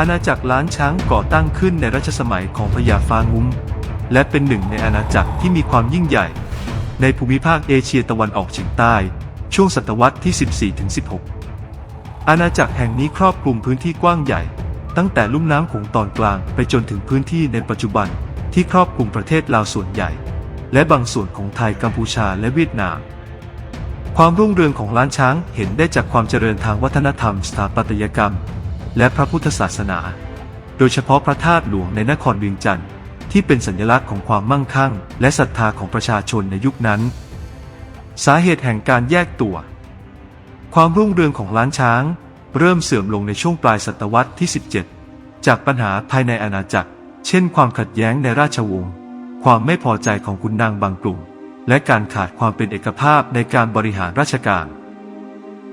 อาณาจักรล้านช้างก่อตั้งขึ้นในรัชสมัยของพญาฟ้างุ้ม และเป็นหนึ่งในอาณาจักรที่มีความยิ่งใหญ่ ในภูมิภาคเอเชียตะวันออกเฉียงใต้ ช่วงศตวรรษที่ 14-16 อาณาจักรแห่งนี้ครอบคลุมพื้นที่กว้างใหญ่ ตั้งแต่ลุ่มน้ำโขงตอนกลางไปจนถึงพื้นที่ในปัจจุบันที่ครอบคลุมประเทศลาวส่วนใหญ่ และบางส่วนของไทยกัมพูชาและเวียดนามความรุ่งเรืองของล้านช้างเห็นได้จากความเจริญทางวัฒนธรรม สถาปัตยกรรม และพระพุทธศาสนา โดยเฉพาะพระธาตุหลวงในนครเวียงจันทร์ที่เป็นสัญลักษณ์ของความมั่งคั่ง และศรัทธาของประชาชนในยุคนั้น สาเหตุแห่งการแยกตัว ความรุ่งเรืองของล้านช้าง เริ่มเสื่อมลงในช่วงปลายศตวรรษที่ 17 จากปัญหาภายในอาณาจักร เช่น ความขัดแย้งในราชวงศ์ ความไม่พอใจของขุนนางบางกลุ่ม และการขาดความเป็นเอกภาพในการบริหารราชการ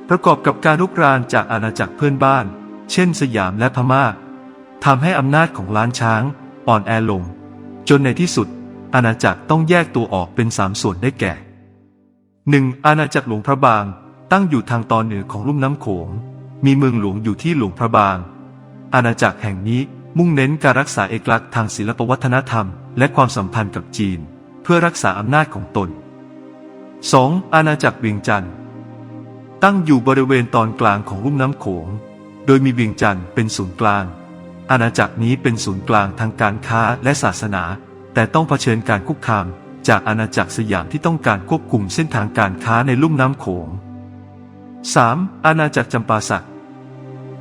ประกอบกับการลุกรานจากอาณาจักรเพื่อนบ้าน เช่นสยามและพม่าทำให้อำนาจของล้านช้าง อ่อนแอลง จนในที่สุด อาณาจักรต้องแยกตัวออกเป็นสามส่วนได้แก่ 1. อาณาจักรหลวงพระบาง ตั้งอยู่ทางตอนเหนือของลุ่มน้ำโขง มีเมืองหลวงอยู่ที่หลวงพระบาง อาณาจักรแห่งนี้มุ่งเน้นการรักษาเอกลักษณ์ทางศิลปวัฒนธรรม และความสัมพันธ์กับจีน เพื่อรักษาอำนาจของตน 2. อาณาจักรเวียงจันทร์ตั้งอยู่บริเวณตอนกลางของลุ่มน้ำโขง โดยมีเวียงจันทร์เป็นศูนย์กลาง อาณาจักรนี้เป็นศูนย์กลางทางการค้าและศาสนา แต่ต้องเผชิญการคุกคาม จากอาณาจักรสยามที่ต้องการควบคุมเส้นทางการค้าในลุ่มน้ำโขง 3. อาณาจักรจำปาสัก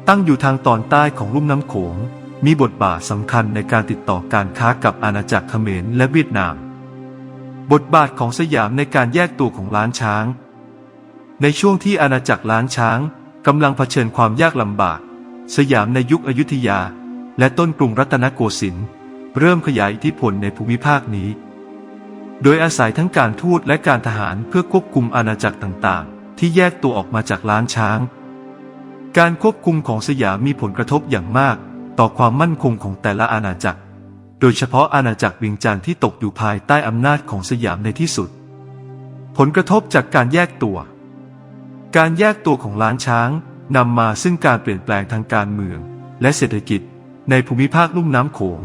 ตั้งอยู่ทางตอนใต้ของลุ่มน้ำโขง มีบทบาทสำคัญในการติดต่อการค้ากับอาณาจักรเขมรและเวียดนาม บทบาทของสยามในการแยกตัวของล้านช้าง ในช่วงที่อาณาจักรล้านช้าง กำลังเผชิญความยากลำบาก สยามในยุคอยุธยา และต้นกรุงรัตนโกสินทร์เริ่มขยายอิทธิพลในภูมิภาคนี้ โดยอาศัยทั้งการทูตและการทหารเพื่อควบคุมอาณาจักรต่างๆ ที่แยกตัวออกมาจากล้านช้าง การควบคุมของสยามมีผลกระทบอย่างมาก ต่อความมั่นคงของแต่ละอาณาจักร โดยเฉพาะอาณาจักรวียงจันทร์ที่ตกอยู่ภายใต้อำนาจของสยามในที่สุด ผลกระทบจากการแยกตัว การแยกตัวของล้านช้างนำมาซึ่งการเปลี่ยนแปลงทางการเมือง และเศรษฐกิจในภูมิภาคลุ่มน้ำโขง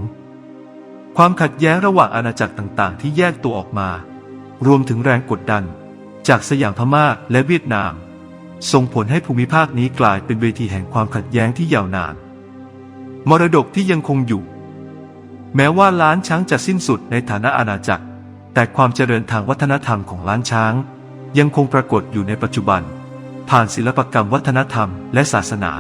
ความขัดแย้งระหว่างอาณาจักรต่างๆ ที่แยกตัวออกมา รวมถึงแรงกดดัน จากสยามพม่าและเวียดนาม ส่งผลให้ภูมิภาคนี้กลายเป็นเวทีแห่งความขัดแย้งที่ยาวนาน มรดกที่ยังคงอยู่ แม้ว่าล้านช้างจะสิ้นสุดในฐานะอาณาจักร แต่ความเจริญทางวัฒนธรรมของล้านช้าง ยังคงปรากฏอยู่ในปัจจุบัน ผ่านศิลปกรรมวัฒนธรรมและศาสนา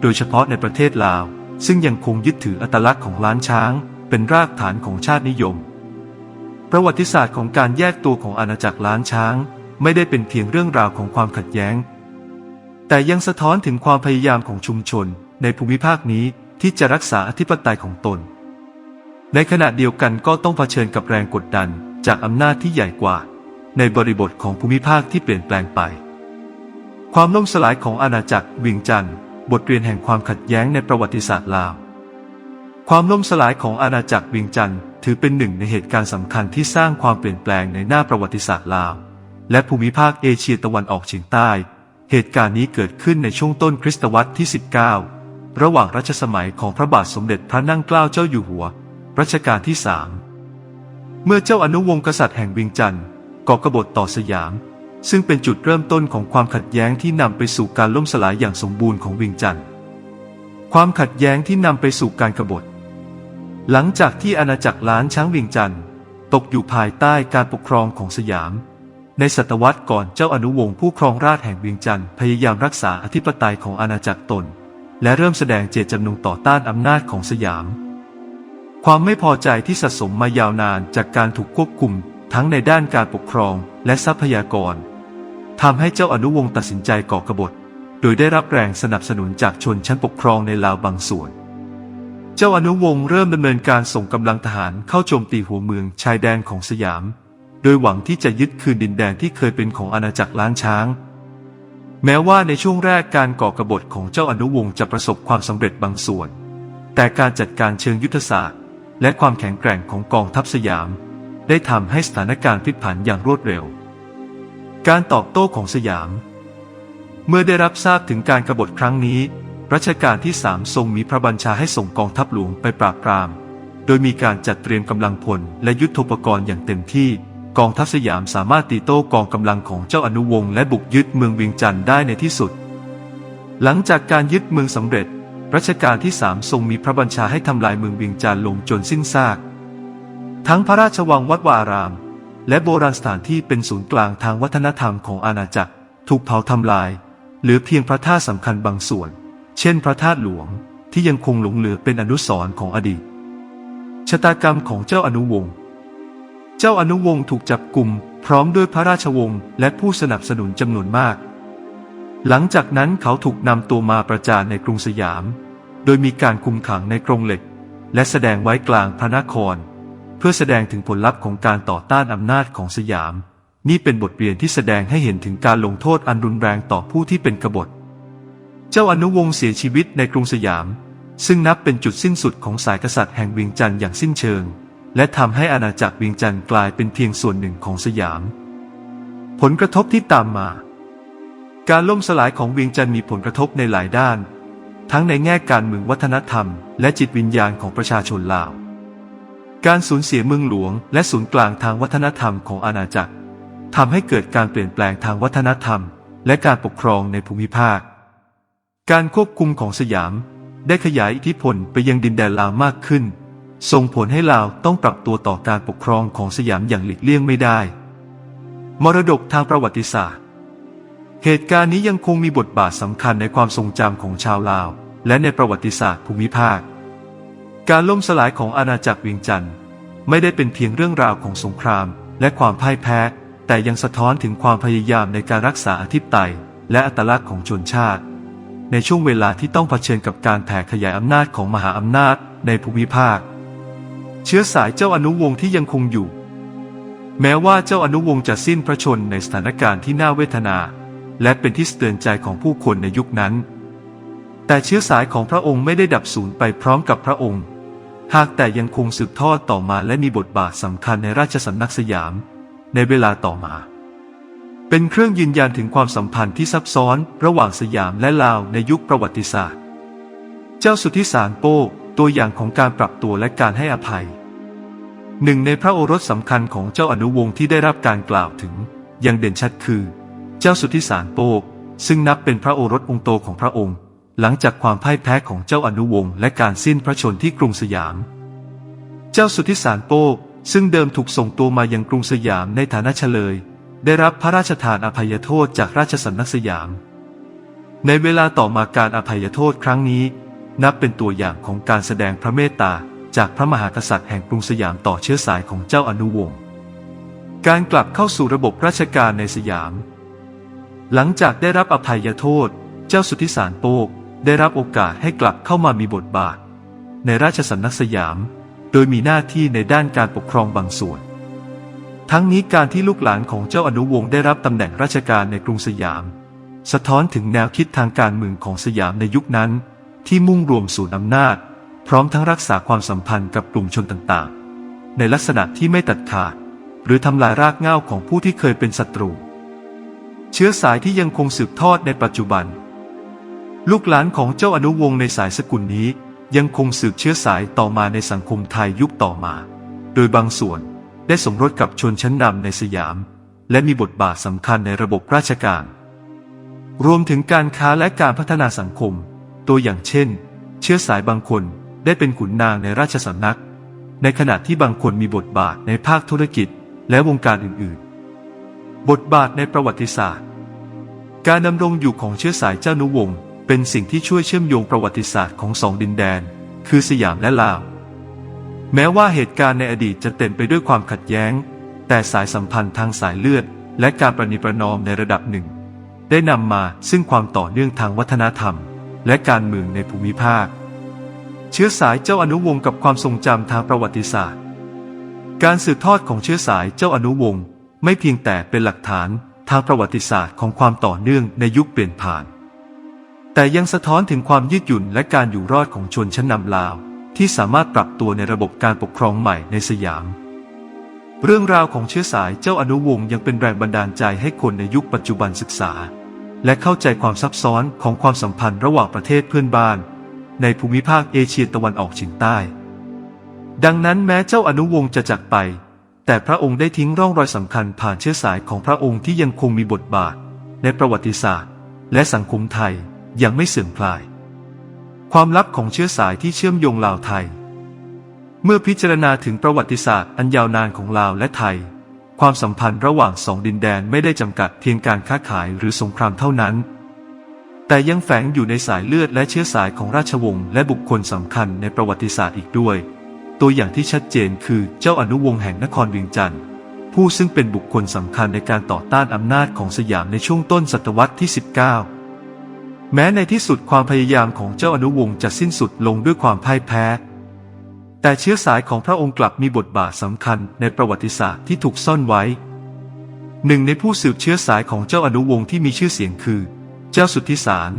โดยเฉพาะในประเทศลาว ซึ่งยังคงยึดถืออัตลักษณ์ของล้านช้าง เป็นรากฐานของชาตินิยม ประวัติศาสตร์ของการแยกตัวของอาณาจักรล้านช้าง ไม่ได้เป็นเพียงเรื่องราวของความขัดแย้ง แต่ยังสะท้อนถึงความพยายามของชุมชน ในภูมิภาคนี้ที่จะรักษาอธิปไตยของตน ในขณะเดียวกันก็ต้องเผชิญกับแรงกดดันจากอำนาจที่ใหญ่กว่า ในบริบทของภูมิภาคที่เปลี่ยนแปลงไป ความล่มสลายของอาณาจักรเวียงจันทร์บทเรียนแห่งความขัดแย้งในประวัติศาสตร์ลาว ความล่มสลายของอาณาจักรเวียงจันทร์ถือเป็นหนึ่งในเหตุการณ์สำคัญที่สร้างความเปลี่ยนแปลงในหน้าประวัติศาสตร์ลาว และภูมิภาคเอเชียตะวันออกเฉียงใต้ เหตุการณ์นี้เกิดขึ้นในช่วงต้นคริสตวรรษที่ 19 ระหว่างรัชสมัยของพระบาทสมเด็จพระนั่งเกล้าเจ้าอยู่หัว รัชกาลที่สามเมื่อเจ้าอนุวงศ์กษัตริย์แห่งเวียงจันทร์ก่อกบฏต่อสยาม ซึ่งเป็นจุดเริ่มต้นของความขัดแย้งที่นำไปสู่การล่มสลายอย่างสมบูรณ์ของเวียงจันทร์ความขัดแย้งที่นำไปสู่การกบฏ หลังจากที่อาณาจักรล้านช้างเวียงจันทร์ตกอยู่ภายใต้การปกครองของสยาม ในศตวรรษก่อนเจ้าอนุวงศ์ผู้ครองราชแห่งเวียงจันทร์พยายามรักษาอธิปไตยของอาณาจักรตน และเริ่มแสดงเจตจำนงต่อต้านอำนาจของสยาม ความไม่พอใจที่สะสมมายาวนานจากการถูกควบคุม ทั้งในด้านการปกครองและทรัพยากร ทำให้เจ้าอนุวงศ์ตัดสินใจก่อกบฏ โดยได้รับแรงสนับสนุนจากชนชั้นปกครองในลาวบางส่วน เจ้าอนุวงศ์เริ่มดำเนินการส่งกำลังทหารเข้าโจมตีหัวเมืองชายแดนของสยาม โดยหวังที่จะยึดคืนดินแดนที่เคยเป็นของอาณาจักรล้านช้าง แม้ว่าในช่วงแรกการก่อกบฏของเจ้าอนุวงศ์จะประสบความสำเร็จบางส่วน แต่การจัดการเชิงยุทธศาสตร์ และความแข็งแกร่งของกองทัพสยาม ได้ทำให้สถานการณ์พลิกผันอย่างรวดเร็ว การตอบโต้ของสยาม เมื่อได้รับทราบถึงการกบฏครั้งนี้ รัชกาลที่สามทรงมีพระบัญชาให้ส่งกองทัพหลวงไปปราบปราม โดยมีการจัดเตรียมกำลังพลและยุทธปกรณ์อย่างเต็มที่ กองทัพสยามสามารถตีโต้กองกำลังของเจ้าอนุวงศ์และบุกยึดเมืองเวียงจันทร์ได้ในที่สุด หลังจากการยึดเมืองสำเร็จ รัชกาลที่สามทรงมีพระบัญชาให้ทำลายเมืองเวียงจันทร์ลงจนสิ้นซาก ทั้งพระราชวังวัดวาอาราม และโบราณสถานที่เป็นศูนย์กลางทางวัฒนธรรมของอาณาจักร ถูกเผาทำลายเหลือเพียงพระธาตุสำคัญบางส่วน เช่นพระธาตุหลวงที่ยังคงหลงเหลือเป็นอนุสรณ์ของอดีต ชะตากรรมของเจ้าอนุวงศ์เจ้าอนุวงศ์ถูกจับกลุ่มพร้อมด้วยพระราชวงศ์และผู้สนับสนุนจำนวนมาก หลังจากนั้นเขาถูกนำตัวมาประจานในกรุงสยาม โดยมีการคุมขังในกรงเหล็ก และแสดงไว้กลางพระนคร พื่อแสดงถึงผลลัพธ์ของการต่อต้านอำนาจของสยาม นี่เป็นบทเรียนที่แสดงให้เห็นถึงการลงโทษอันรุนแรงต่อผู้ที่เป็นกบฏ เจ้าอนุวงศ์เสียชีวิตในกรุงสยาม ซึ่งนับเป็นจุดสิ้นสุดของสายกษัตริย์แห่งเวียงจันทร์อย่างสิ้นเชิง และทำให้อาณาจักรเวียงจันทร์กลายเป็นเพียงส่วนหนึ่งของสยาม ผลกระทบที่ตามมา การล่มสลายของเวียงจันทร์มีผลกระทบในหลายด้าน ทั้งในแง่การเมืองวัฒนธรรม และจิตวิญญาณของประชาชนลาว การสูญเสียเมืองหลวง และศูนย์กลางทางวัฒนธรรมของอาณาจักรทำให้เกิดการเปลี่ยนแปลงทางวัฒนธรรม และการปกครองในภูมิภาค การควบคุมของสยาม ได้ขยายอิทธิพลไปยังดินแดนลาวมากขึ้น ส่งผลให้ลาวต้องปรับตัวต่อการปกครองของสยามอย่างหลีกเลี่ยงไม่ได้ มรดกทางประวัติศาสตร์ เหตุการณ์นี้ยังคงมีบทบาทสำคัญในความทรงจำของชาวลาว และในประวัติศาสตร์ภูมิภาค การล่มสลายของอาณาจักรเวียงจันทร์ไม่ได้เป็นเพียงเรื่องราวของสงคราม และความพ่ายแพ้ แต่ยังสะท้อนถึงความพยายามในการรักษาอธิปไตย และอัตลักษณ์ของชนชาติ ในช่วงเวลาที่ต้องเผชิญกับการแผ่ขยายอำนาจของมหาอำนาจในภูมิภาค เชื้อสายเจ้าอนุวงศ์ที่ยังคงอยู่ แม้ว่าเจ้าอนุวงศ์จะสิ้นพระชนในสถานการณ์ที่น่าเวทนา และเป็นที่สะเตือนใจของผู้คนในยุคนั้น แต่เชื้อสายของพระองค์ไม่ได้ดับสูญไปพร้อมกับพระองค์ หากแต่ยังคงสืบทอดต่อมาและมีบทบาทสำคัญในราชสำนักสยาม ในเวลาต่อมา เป็นเครื่องยืนยันถึงความสัมพันธ์ที่ซับซ้อนระหว่างสยามและลาวในยุคประวัติศาสตร์ เจ้าสุทธิสารโป้ตัวอย่างของการปรับตัวและการให้อภัย หนึ่งในพระโอรสสำคัญของเจ้าอนุวงศ์ที่ได้รับการกล่าวถึงอย่างเด่นชัดคือ เจ้าสุทธิสารโป้ซึ่งนับเป็นพระโอรสองค์โตของพระองค์ หลังจากความพ่ายแพ้ของเจ้าอนุวงศ์และการสิ้นพระชนที่กรุงสยาม เจ้าสุทธิสารโป้ซึ่งเดิมถูกส่งตัวมายังกรุงสยามในฐานะเฉลย ได้รับพระราชทานอภัยโทษจากราชสำนักสยาม ในเวลาต่อมาการอภัยโทษครั้งนี้ นับเป็นตัวอย่างของการแสดงพระเมตตาจากพระมหากษัตริย์แห่งกรุงสยามต่อเชื้อสายของเจ้าอนุวงศ์การกลับเข้าสู่ระบบราชการในสยาม หลังจากได้รับอภัยโทษ เจ้าสุทธิสารโปก ได้รับโอกาสให้กลับเข้ามามีบทบาท ในราชสำนักสยาม โดยมีหน้าที่ในด้านการปกครองบางส่วน ทั้งนี้การที่ลูกหลานของเจ้าอนุวงศ์ได้รับตำแหน่งราชการในกรุงสยาม สะท้อนถึงแนวคิดทางการเมืองของสยามในยุคนั้น ที่มุ่งรวมสู่อำนาจ พร้อมทั้งรักษาความสัมพันธ์กับกลุ่มชนต่างๆ ในลักษณะที่ไม่ตัดขาด หรือทำลายรากเหง้าของผู้ที่เคยเป็นศัตรู เชื้อสายที่ยังคงสืบทอดในปัจจุบัน ลูกหลานของเจ้าอนุวงศ์ในสายสกุลนี้ ยังคงสืบเชื้อสายต่อมาในสังคมไทยยุคต่อมา โดยบางส่วนได้สมรสกับชนชั้นนำในสยาม และมีบทบาทสำคัญในระบบราชการ รวมถึงการค้าและการพัฒนาสังคม ตัวอย่างเช่น เชื้อสายบางคนได้เป็นขุนนางในราชสำนัก ในขณะที่บางคนมีบทบาทในภาคธุรกิจและวงการอื่นๆ บทบาทในประวัติศาสตร์ การดำรงอยู่ของเชื้อสายเจ้านุวงศ์ เป็นสิ่งที่ช่วยเชื่อมโยงประวัติศาสตร์ของสองดินแดน คือสยามและลาว แม้ว่าเหตุการณ์ในอดีตจะเต็มไปด้วยความขัดแย้ง แต่สายสัมพันธ์ทางสายเลือด และการประนีประนอมในระดับหนึ่ง ได้นำมาซึ่งความต่อเนื่องทางวัฒนธรรม และการเมืองในภูมิภาค เชื้อสายเจ้าอนุวงศ์กับความทรงจำทางประวัติศาสตร์ การสืบทอดของเชื้อสายเจ้าอนุวงศ์ไม่เพียงแต่เป็นหลักฐานทางประวัติศาสตร์ของความต่อเนื่องในยุคเปลี่ยนผ่าน แต่ยังสะท้อนถึงความยืดหยุ่นและการอยู่รอดของชนชั้นนำลาว ที่สามารถปรับตัวในระบบการปกครองใหม่ในสยาม เรื่องราวของเชื้อสายเจ้าอนุวงศ์ยังเป็นแรงบันดาลใจให้คนในยุคปัจจุบันศึกษา และเข้าใจความซับซ้อนของความสัมพันธ์ระหว่างประเทศเพื่อนบ้าน ในภูมิภาคเอเชียตะวันออกเฉียงใต้ ดังนั้นแม้เจ้าอนุวงศ์จะจากไป แต่พระองค์ได้ทิ้งร่องรอยสำคัญผ่านเชื้อสายของพระองค์ที่ยังคงมีบทบาท ในประวัติศาสตร์ และสังคมไทย ยังไม่เสื่อมคลาย ความลับของเชื้อสายที่เชื่อมโยงลาวไทย เมื่อพิจารณาถึงประวัติศาสตร์อันยาวนานของลาวและไทย ความสัมพันธ์ระหว่างสองดินแดนไม่ได้จำกัดเพียงการค้าขายหรือสงครามเท่านั้น แต่ยังแฝงอยู่ในสายเลือดและเชื้อสายของราชวงศ์และบุคคลสำคัญในประวัติศาสตร์อีกด้วย ตัวอย่างที่ชัดเจนคือเจ้าอนุวงศ์แห่งนครเวียงจันทร์ผู้ซึ่งเป็นบุคคลสำคัญในการต่อต้านอำนาจของสยามในช่วงต้นศตวรรษที่ 19 แม้ในที่สุดความพยายามของเจ้าอนุวงศ์จะสิ้นสุดลงด้วยความพ่ายแพ้ แต่เชื้อสายของพระองค์กลับมีบทบาทสำคัญในประวัติศาสตร์ที่ถูกซ่อนไว้ หนึ่งในผู้สืบเชื้อสายของเจ้าอนุวงศ์ที่มีชื่อเสียงคือ เจ้าสุทธิสาร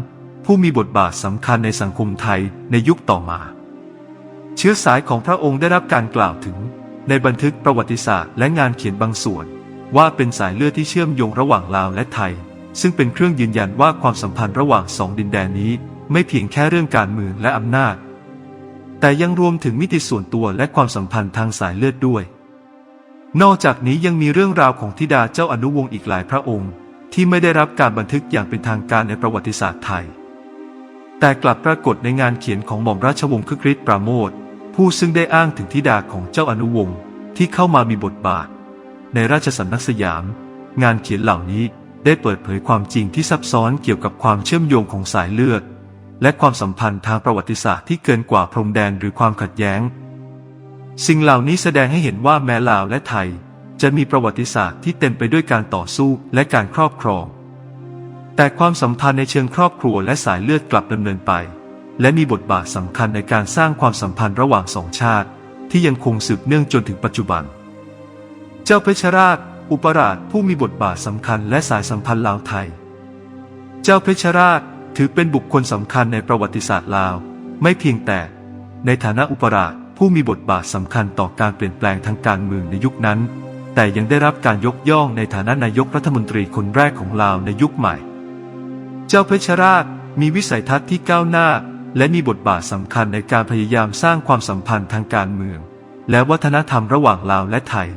ผู้มีบทบาทสำคัญในสังคมไทยในยุคต่อมา เชื้อสายของพระองค์ได้รับการกล่าวถึง ในบันทึกประวัติศาสตร์และงานเขียนบางส่วน ว่าเป็นสายเลือดที่เชื่อมโยงระหว่างลาวและไทย ซึ่งเป็นเครื่องยืนยันว่าความสัมพันธ์ระหว่างสองดินแดนนี้ ไม่เพียงแค่เรื่องการเมืองและอำนาจ แต่ยังรวมถึงมิติส่วนตัวและความสัมพันธ์ทางสายเลือดด้วย นอกจากนี้ยังมีเรื่องราวของธิดาเจ้าอนุวงศ์อีกหลายพระองค์ ที่ไม่ได้รับการบันทึกอย่างเป็นทางการในประวัติศาสตร์ไทย แต่กลับปรากฏในงานเขียนของหม่อมราชวงศ์คึกฤทธิ์ปราโมทผู้ซึ่งได้อ้างถึงธิดาของเจ้าอนุวงศ์ที่เข้ามามีบทบาท ในราชสำนักสยาม งานเขียนเหล่านี้ ได้เปิดเผยความจริงที่ซับซ้อนเกี่ยวกับความเชื่อมโยงของสายเลือด และความสัมพันธ์ทางประวัติศาสตร์ที่เกินกว่าพรมแดนหรือความขัดแย้ง สิ่งเหล่านี้แสดงให้เห็นว่าแม้ลาวและไทย จะมีประวัติศาสตร์ที่เต็มไปด้วยการต่อสู้และการครอบครอง แต่ความสัมพันธ์ในเชิงครอบครัวและสายเลือดกลับดำเนินไป และมีบทบาทสำคัญในการสร้างความสัมพันธ์ระหว่างสองชาติ ที่ยังคงสืบเนื่องจนถึงปัจจุบัน เจ้าเพชรราช อุปราชผู้มีบทบาทสำคัญและสายสัมพันธ์ลาวไทย เจ้าเพชรราชถือเป็นบุคคลสำคัญในประวัติศาสตร์ลาว ไม่เพียงแต่ในฐานะอุปราชผู้มีบทบาทสำคัญต่อการเปลี่ยนแปลงทางการเมืองในยุคนั้น แต่ยังได้รับการยกย่องในฐานะนายกรัฐมนตรีคนแรกของลาวในยุคใหม่ เจ้าเพชรราชมีวิสัยทัศน์ที่ก้าวหน้า และมีบทบาทสำคัญในการพยายามสร้างความสัมพันธ์ทางการเมือง และวัฒนธรรมระหว่างลาวและไทย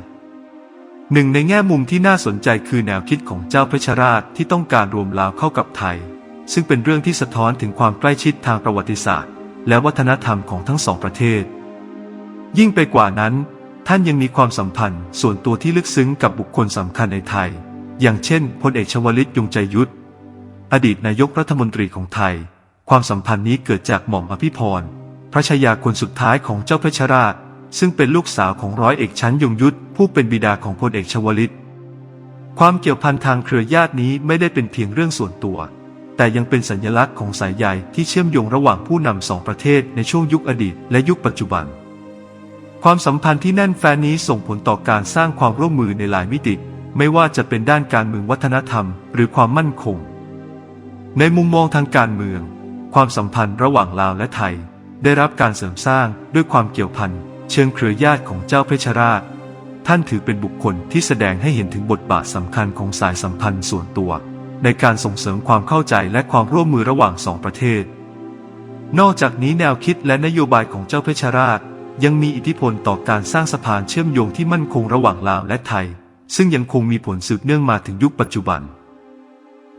หนึ่งในแง่มุมที่น่าสนใจคือแนวคิดของเจ้าเพชรราชที่ต้องการรวมลาวเข้ากับไทย ซึ่งเป็นเรื่องที่สะท้อนถึงความใกล้ชิดทางประวัติศาสตร์ และวัฒนธรรมของทั้งสองประเทศ ยิ่งไปกว่านั้น ท่านยังมีความสัมพันธ์ส่วนตัวที่ลึกซึ้งกับบุคคลสำคัญในไทย อย่างเช่นพลเอกชวลิตยงใจยุทธอดีตนายกรัฐมนตรีของไทย ความสัมพันธ์นี้เกิดจากหม่อมอภิพรพระชายาคนสุดท้ายของเจ้าเพชรราช ซึ่งเป็นลูกสาวของร้อยเอกชั้นยงยุทธผู้เป็นบิดาของพลเอกชวลิต ความเกี่ยวพันทางเครือญาตินี้ไม่ได้เป็นเพียงเรื่องส่วนตัว แต่ยังเป็นสัญลักษณ์ของสายใยที่เชื่อมโยงระหว่างผู้นำสองประเทศในช่วงยุคอดีตและยุคปัจจุบัน ความสัมพันธ์ที่แน่นแฟ้นนี้ส่งผลต่อการสร้างความร่วมมือในหลายมิติ ไม่ว่าจะเป็นด้านการเมืองวัฒนธรรม หรือความมั่นคง ในมุมมองทางการเมือง ความสัมพันธ์ระหว่างลาวและไทย ได้รับการเสริมสร้างด้วยความเกี่ยวพัน เชิงเครือญาติของเจ้าเพชรราช ท่านถือเป็นบุคคลที่แสดงให้เห็นถึงบทบาทสำคัญของสายสัมพันธ์ส่วนตัว ในการส่งเสริมความเข้าใจและความร่วมมือระหว่างสองประเทศ นอกจากนี้แนวคิดและนโยบายของเจ้าเพชรราช ยังมีอิทธิพลต่อการสร้างสะพานเชื่อมโยงที่มั่นคงระหว่างลาวและไทย ซึ่งยังคงมีผลสืบเนื่องมาถึงยุคปัจจุบัน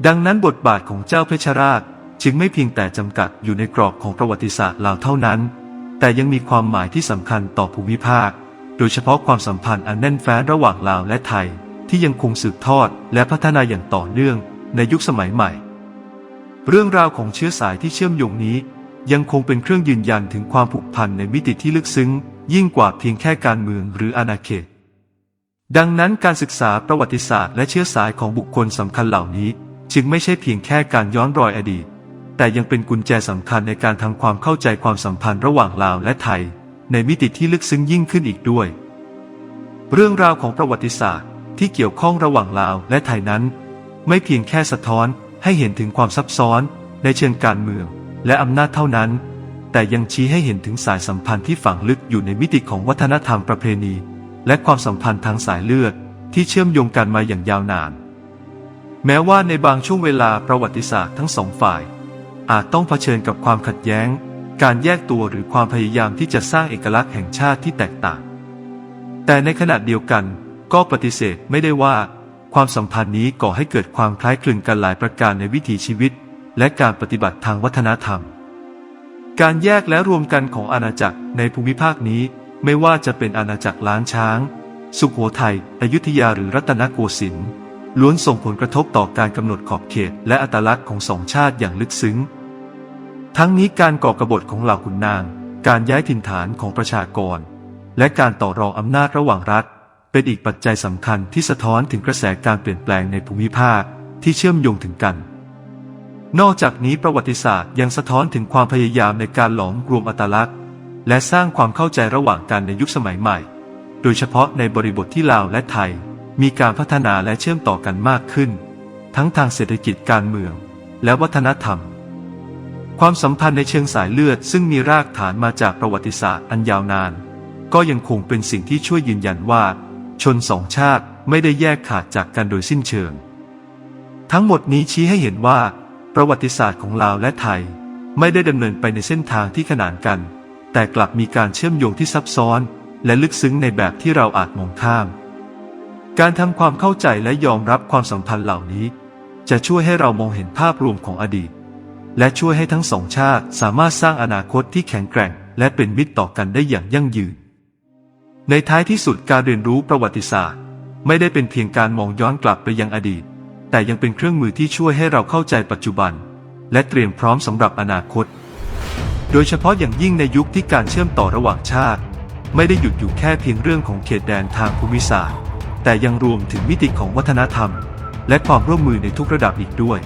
ดังนั้นบทบาทของเจ้าเพชรราชจึงไม่เพียงแต่จำกัดอยู่ในกรอบของประวัติศาสตร์ลาวเท่านั้น แต่ยังมีความหมายที่สำคัญต่อภูมิภาค โดยเฉพาะความสัมพันธ์อันแน่นแฟ้นระหว่างลาวและไทย ที่ยังคงสืบทอดและพัฒนาอย่างต่อเนื่องในยุคสมัยใหม่ เรื่องราวของเชื้อสายที่เชื่อมโยงนี้ ยังคงเป็นเครื่องยืนยันถึงความผูกพันในมิติที่ลึกซึ้ง ยิ่งกว่าเพียงแค่การเมืองหรืออาณาเขต ดังนั้นการศึกษาประวัติศาสตร์และเชื้อสายของบุคคลสำคัญเหล่านี้ จึงไม่ใช่เพียงแค่การย้อนรอยอดีต แต่ยังเป็นกุญแจสำคัญในการทำความเข้าใจความสัมพันธ์ระหว่างลาวและไทย ในมิติที่ลึกซึ้งยิ่งขึ้นอีกด้วย เรื่องราวของประวัติศาสตร์ที่เกี่ยวข้องระหว่างลาวและไทยนั้น ไม่เพียงแค่สะท้อนให้เห็นถึงความซับซ้อนในเชิงการเมืองและอำนาจเท่านั้น แต่ยังชี้ให้เห็นถึงสายสัมพันธ์ที่ฝังลึกอยู่ในมิติของวัฒนธรรมประเพณี และความสัมพันธ์ทางสายเลือด ที่เชื่อมโยงกันมาอย่างยาวนาน แม้ว่าในบางช่วงเวลาประวัติศาสตร์ทั้งสองฝ่าย อาจต้องเผชิญกับความขัดแย้ง การแยกตัวหรือความพยายามที่จะสร้างเอกลักษณ์แห่งชาติที่แตกต่าง แต่ในขณะเดียวกันก็ปฏิเสธไม่ได้ว่า ความสัมพันธ์นี้ก่อให้เกิดความคล้ายคลึงกันหลายประการในวิถีชีวิต และการปฏิบัติทางวัฒนธรรม การแยกและรวมกันของอาณาจักรในภูมิภาคนี้ไม่ว่าจะเป็นอาณาจักรล้านช้าง สุโขทัยอยุธยาหรือรัตนโกสินทร์ล้วนส่งผลกระทบต่อการกำหนดขอบเขตและอัตลักษณ์ของสองชาติอย่างลึกซึ้ง ทั้งนี้การก่อกบฏของเหล่าขุนนาง การย้ายถิ่นฐานของประชากร และการต่อรองอำนาจระหว่างรัฐ เป็นอีกปัจจัยสำคัญที่สะท้อนถึงกระแสการเปลี่ยนแปลงในภูมิภาคที่เชื่อมโยงถึงกัน นอกจากนี้ประวัติศาสตร์ยังสะท้อนถึงความพยายามในการหลอมรวมอัตลักษณ์ และสร้างความเข้าใจระหว่างกันในยุคสมัยใหม่ โดยเฉพาะในบริบทที่ลาวและไทย มีการพัฒนาและเชื่อมต่อกันมากขึ้น ทั้งทางเศรษฐกิจการเมือง และวัฒนธรรม ความสัมพันธ์ในเชิงสายเลือดซึ่งมีรากฐานมาจากประวัติศาสตร์อันยาวนาน ก็ยังคงเป็นสิ่งที่ช่วยยืนยันว่า ชนสองชาติไม่ได้แยกขาดจากกันโดยสิ้นเชิง ทั้งหมดนี้ชี้ให้เห็นว่า ประวัติศาสตร์ของลาวและไทย ไม่ได้ดำเนินไปในเส้นทางที่ขนานกัน แต่กลับมีการเชื่อมโยงที่ซับซ้อน และลึกซึ้งในแบบที่เราอาจมองข้าม การทำความเข้าใจและยอมรับความสัมพันธ์เหล่านี้ จะช่วยให้เรามองเห็นภาพรวมของอดีต และช่วยให้ทั้งสองชาติสามารถสร้างอนาคตที่แข็งแกร่ง และเป็นมิตรต่อกันได้อย่างยั่งยืน ในท้ายที่สุดการเรียนรู้ประวัติศาสตร์ ไม่ได้เป็นเพียงการมองย้อนกลับไปยังอดีต แต่ยังเป็นเครื่องมือที่ช่วยให้เราเข้าใจปัจจุบัน และเตรียมพร้อมสำหรับอนาคต โดยเฉพาะอย่างยิ่งในยุคที่การเชื่อมต่อระหว่างชาติ ไม่ได้หยุดอยู่แค่เพียงเรื่องของเขตแดนทางภูมิศาสตร์ แต่ยังรวมถึงมิติของวัฒนธรรม และความร่วมมือในทุกระดับอีกด้วย